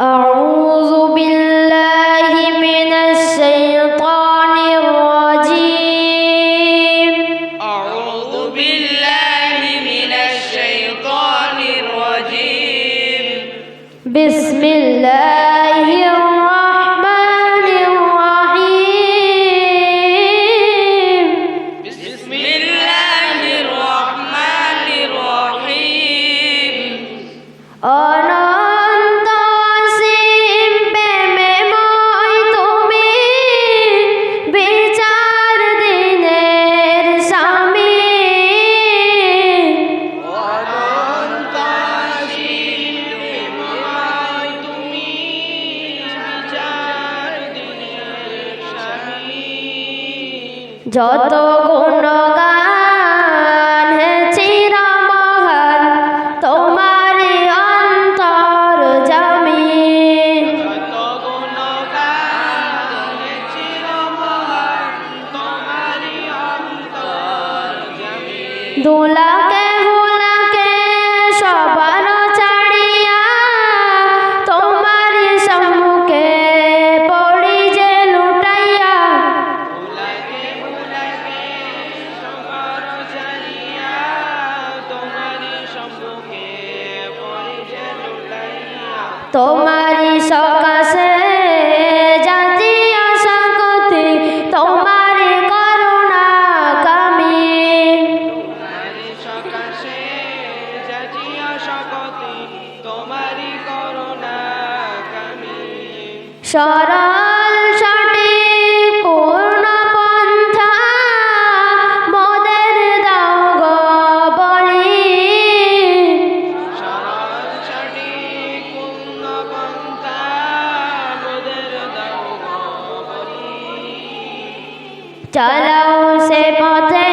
أعوذ بالله من الشيطان الرجيم. أعوذ بالله من الشيطان الرجيم. بسم الله. যত গুণগান হে চিরমহান তোমার অন্তর জামি যত তোমারি সকাশে জাতীয় শক্তি তোমারি করুণা কামি। তোমারই চালাও সে পথে,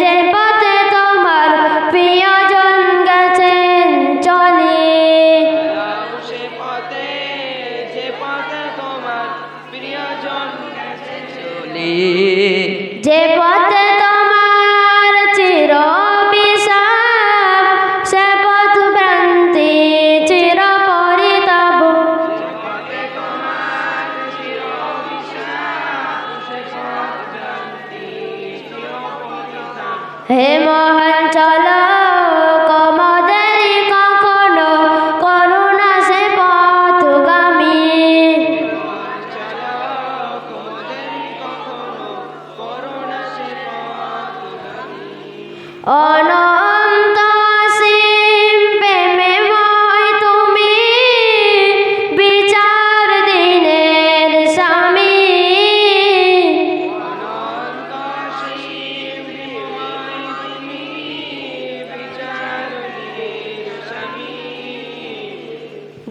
যে পথে তোমার প্রিয়জন গেছেন চলে। যে পথে তোমার প্রিয়জন গেছেন চলে। হে মহান চল কমদারি কখনো করুণা সে পথগামী। চলো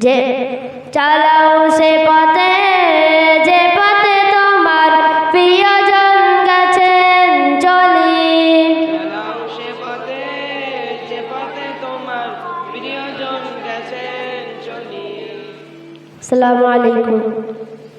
যে চালাও সে পথে যে পথে তোমার প্রিয়জন গেছেন চলি। চালাও সে পথে, যে পথে তোমার প্রিয়জন গেছেন চলি। আসসালামু আলাইকুম।